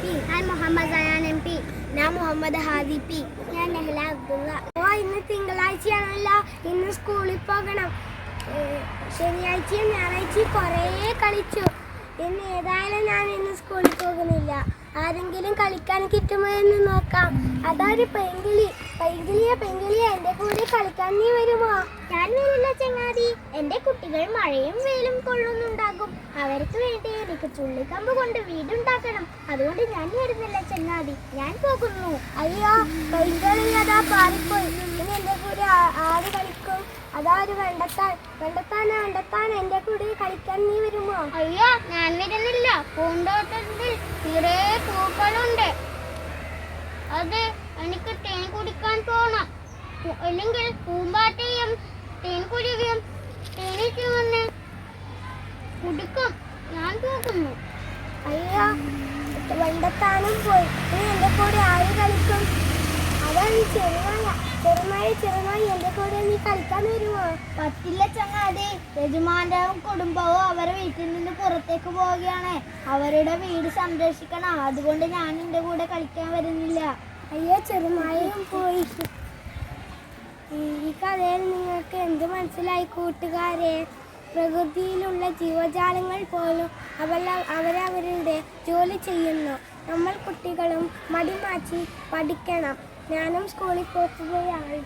P. ഞാൻ Muhammad cyan M P ഞാൻ Muhammad Hadi P ഞാൻ നെഹ്ല അബ്ദുള്ള. ഓ ഇന്ന് തിങ്കളാഴ്ചയാണല്ലോ. ഇന്ന് സ്കൂളിൽ പോകണം. ശനിയാഴ്ചയും ഞായറാഴ്ചയും കുറേ കളിച്ചു. ഇന്ന് ഏതായാലും ഞാൻ ഇന്ന് സ്കൂളിൽ പോകുന്നില്ല. ആരെങ്കിലും കളിക്കാൻ കിട്ടുമോ എന്ന് നോക്കാം. അതൊരു പെങ്കിളി പെങ്കിളിയെ പെങ്കിളിയെ എന്റെ കൂടെ കളിക്കാൻ നീ വരുമോ? ഞാൻ വരില്ല ചങ്ങാതി. എന്റെ കുട്ടികൾ മഴയും വെയിലും കൊള്ളുന്നുണ്ടാകും. അവർക്ക് വേണ്ടി എനിക്ക് ചുള്ളിക്കമ്പ് കൊണ്ട് വീടുണ്ടാക്കണം. അതുകൊണ്ട് ഞാൻ വരുന്നില്ല ചങ്ങാതി. ഞാൻ പോകുന്നു. അയ്യോ പെങ്കിളി അതാ പാറിപ്പോയി. ഇനി എന്റെ കൂടെ ആര് കളിക്കും അതാ ഒരു വെണ്ടത്താൻ വെണ്ടത്താൻ വെണ്ടത്താൻ എന്റെ കൂടെ കളിക്കാൻ നീ വരുമോ? അയ്യോ ഞാൻ വരുന്നില്ല. പൂന്തോട്ടത്തിൽ നിറയെ പൂക്കളുണ്ട്. അത് എനിക്ക് തേൻ കുടിക്കാൻ പോണം. അല്ലെങ്കിൽ പൂമ്പാറ്റയും തേൻകുരുവിയും തേനീച്ച വന്ന് കുടിക്കും. ഞാൻ പോകുന്നു. അയ്യോ വെണ്ടത്താനും പോയി. നീ എന്റെ കൂടെ ആര് കളിക്കും? ചെറുനായ ചെറുനായ എന്റെ കൂടെ നീ കളിക്കാൻ വരുമോ? പറ്റില്ല ചങ്ങാതി. യജമാന്റെ കുടുംബവും അവരെ വീട്ടിൽ നിന്ന് പുറത്തേക്ക് പോവുകയാണ്. അവരുടെ വീട് സംരക്ഷിക്കണം. അതുകൊണ്ട് ഞാൻ എന്റെ കൂടെ കളിക്കാൻ വരുന്നില്ല. അയ്യോ ചെറുമായും പോയി. ഈ കഥയിൽ നിങ്ങൾക്ക് എന്ത് മനസ്സിലായി കൂട്ടുകാരെ? പ്രകൃതിയിലുള്ള ജീവജാലങ്ങൾ പോലും അവല അവരവരുടെ ജോലി ചെയ്യുന്നു. നമ്മൾ കുട്ടികളും മടി മാറ്റി പഠിക്കണം. ഞാനും സ്കൂളിൽ പോകുകയാണ്